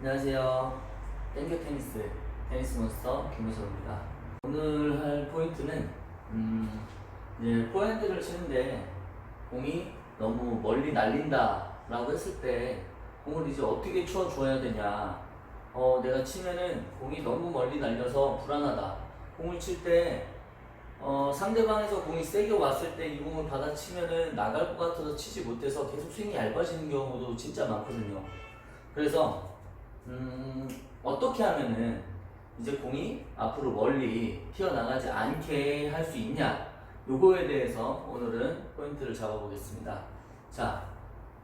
안녕하세요. 땡겨 테니스 테니스 몬스터 김민석입니다. 오늘 할 포인트는 음, 이제 포핸드를 치는데 공이 너무 멀리 날린다 라고 했을 때 공을 이제 어떻게 쳐 줘야 되냐? 어, 내가 치면은 공이 너무 멀리 날려서 불안하다. 공을 칠 때 어, 상대방에서 공이 세게 왔을 때 이 공을 받아치면은 나갈 것 같아서 치지 못해서 계속 스윙이 얇아지는 경우도 진짜 많거든요. 그래서 음, 어떻게 하면은 이제 공이 앞으로 멀리 튀어나가지 않게 할 수 있냐? 요거에 대해서 오늘은 포인트를 잡아보겠습니다. 자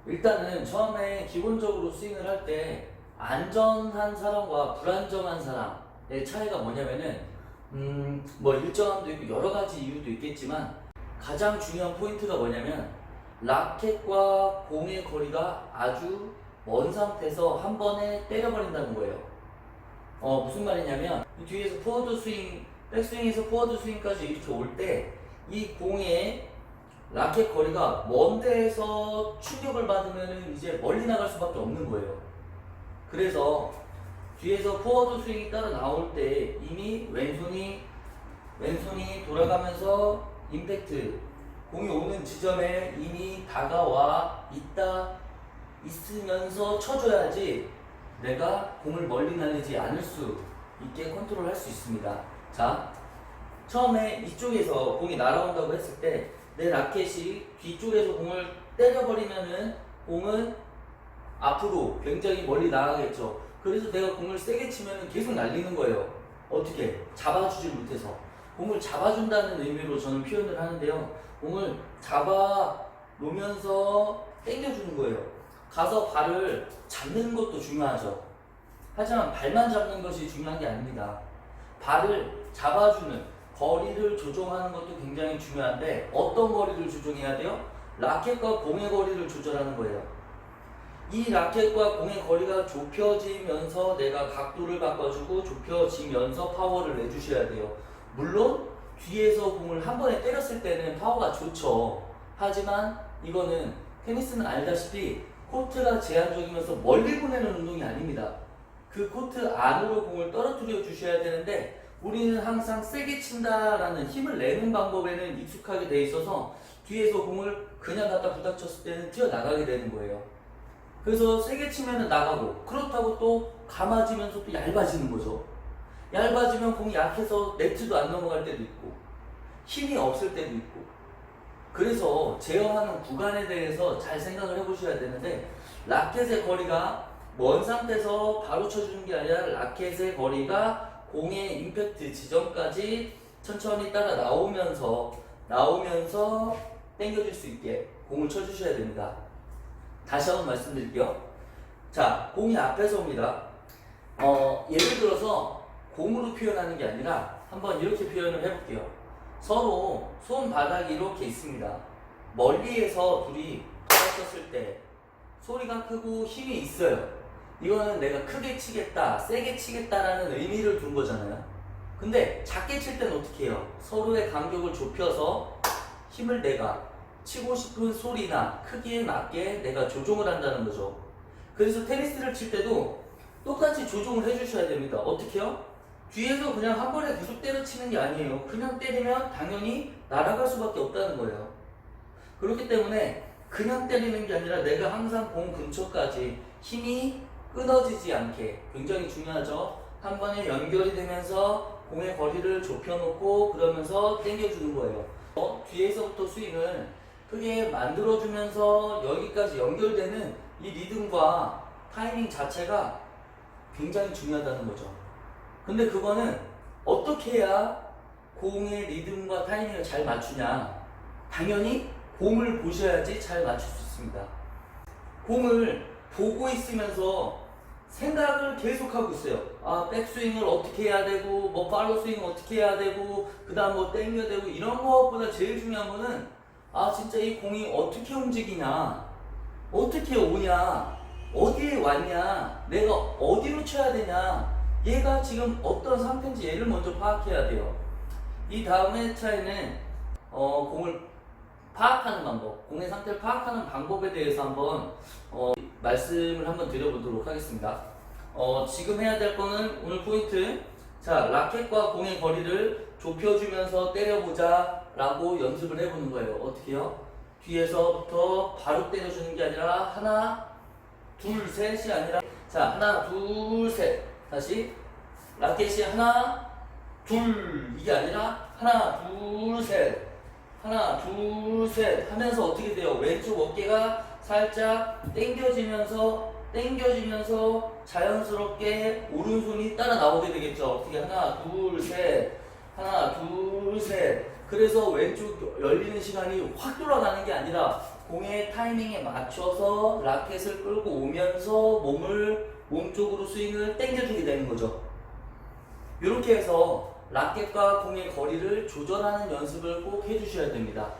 일단은 처음에 기본적으로 스윙을 할 때 안전한 사람과 불안정한 사람의 차이가 뭐냐면은 음, 뭐 일정함도 있고 여러 가지 이유도 있겠지만 가장 중요한 포인트가 뭐냐면 라켓과 공의 거리가 아주 먼 상태에서 한 번에 때려버린다는 거예요. 어, 무슨 말이냐면, 이 뒤에서 포워드 스윙, 백스윙에서 포워드 스윙까지 이렇게 올 때, 이 공의 라켓 거리가 먼 데에서 충격을 받으면 이제 멀리 나갈 수밖에 없는 거예요. 그래서 뒤에서 포워드 스윙이 따라 나올 때 이미 왼손이, 왼손이 돌아가면서 임팩트, 공이 오는 지점에 이미 다가와 있다 있으면서 쳐줘야지 내가 공을 멀리 날리지 않을 수 있게 컨트롤 할 수 있습니다. 자, 처음에 이쪽에서 공이 날아온다고 했을 때 내 라켓이 뒤쪽에서 공을 때려버리면은 공은 앞으로 굉장히 멀리 나가겠죠. 그래서 내가 공을 세게 치면은 계속 날리는 거예요. 어떻게? 잡아주질 못해서. 공을 잡아준다는 의미로 저는 표현을 하는데요. 공을 잡아 놓으면서 당겨주는 거예요. 가서 발을 잡는 것도 중요하죠. 하지만 발만 잡는 것이 중요한 게 아닙니다. 발을 잡아주는 거리를 조정하는 것도 굉장히 중요한데 어떤 거리를 조정해야 돼요? 라켓과 공의 거리를 조절하는 거예요. 이 라켓과 공의 거리가 좁혀지면서 내가 각도를 바꿔주고 좁혀지면서 파워를 내주셔야 돼요. 물론 뒤에서 공을 한 번에 때렸을 때는 파워가 좋죠. 하지만 이거는 테니스는 알다시피 코트가 제한적이면서 멀리 보내는 운동이 아닙니다. 그 코트 안으로 공을 떨어뜨려 주셔야 되는데 우리는 항상 세게 친다라는 힘을 내는 방법에는 익숙하게 돼 있어서 뒤에서 공을 그냥 갖다 부닥쳤을 때는 튀어나가게 되는 거예요. 그래서 세게 치면은 나가고 그렇다고 또 감아지면서 또 얇아지는 거죠. 얇아지면 공이 약해서 네트도 안 넘어갈 때도 있고 힘이 없을 때도 있고 그래서 제어하는 구간에 대해서 잘 생각을 해보셔야 되는데 라켓의 거리가 먼 상태에서 바로 쳐주는 게 아니라 라켓의 거리가 공의 임팩트 지점까지 천천히 따라 나오면서 나오면서 당겨줄 수 있게 공을 쳐주셔야 됩니다. 다시 한번 말씀드릴게요. 자, 공이 앞에서 옵니다. 어, 예를 들어서 공으로 표현하는 게 아니라 한번 이렇게 표현을 해볼게요. 서로 손바닥이 이렇게 있습니다. 멀리에서 둘이 부딪혔을 때 소리가 크고 힘이 있어요. 이거는 내가 크게 치겠다, 세게 치겠다라는 의미를 둔 거잖아요. 근데 작게 칠 때는 어떻게 해요? 서로의 간격을 좁혀서 힘을 내가 치고 싶은 소리나 크기에 맞게 내가 조종을 한다는 거죠. 그래서 테니스를 칠 때도 똑같이 조종을 해주셔야 됩니다. 어떻게요? 뒤에서 그냥 한 번에 계속 때려치는 게 아니에요. 그냥 때리면 당연히 날아갈 수밖에 없다는 거예요. 그렇기 때문에 그냥 때리는 게 아니라 내가 항상 공 근처까지 힘이 끊어지지 않게 굉장히 중요하죠. 한 번에 연결이 되면서 공의 거리를 좁혀놓고 그러면서 당겨주는 거예요. 어, 뒤에서부터 스윙을 크게 만들어주면서 여기까지 연결되는 이 리듬과 타이밍 자체가 굉장히 중요하다는 거죠. 근데 그거는 어떻게 해야 공의 리듬과 타이밍을 잘 맞추냐? 당연히 공을 보셔야지 잘 맞출 수 있습니다. 공을 보고 있으면서 생각을 계속하고 있어요. 아, 백스윙을 어떻게 해야 되고, 뭐, 팔로 스윙 어떻게 해야 되고, 그 다음 뭐, 땡겨야 되고, 이런 것보다 제일 중요한 거는, 아, 진짜 이 공이 어떻게 움직이냐, 어떻게 오냐, 어디에 왔냐, 내가 어디로 쳐야 되냐, 얘가 지금 어떤 상태인지 얘를 먼저 파악해야 돼요. 이 다음에 차이는, 어, 공을 파악하는 방법, 공의 상태를 파악하는 방법에 대해서 한번 어, 말씀을 한번 드려보도록 하겠습니다. 어, 지금 해야 될 거는 오늘 포인트. 자, 라켓과 공의 거리를 좁혀주면서 때려보자 라고 연습을 해보는 거예요. 어떻게요? 뒤에서부터 바로 때려주는 게 아니라 하나, 둘, 셋이 아니라 자, 하나, 둘, 셋. 다시 라켓이 하나, 둘 이게 아니라 하나, 둘, 셋. 하나, 둘, 셋 하면서 어떻게 돼요? 왼쪽 어깨가 살짝 당겨지면서 당겨지면서 자연스럽게 오른손이 따라 나오게 되겠죠. 어떻게 하나, 둘, 셋. 하나, 둘, 셋. 그래서 왼쪽 열리는 시간이 확 돌아가는 게 아니라 공의 타이밍에 맞춰서 라켓을 끌고 오면서 몸을 몸쪽으로 스윙을 당겨주게 되는 거죠. 이렇게 해서 라켓과 공의 거리를 조절하는 연습을 꼭 해주셔야 됩니다.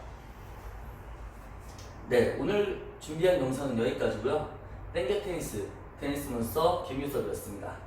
네, 오늘 준비한 영상은 여기까지고요. 땡겨 테니스, 테니스 몬스터 김유섭이었습니다.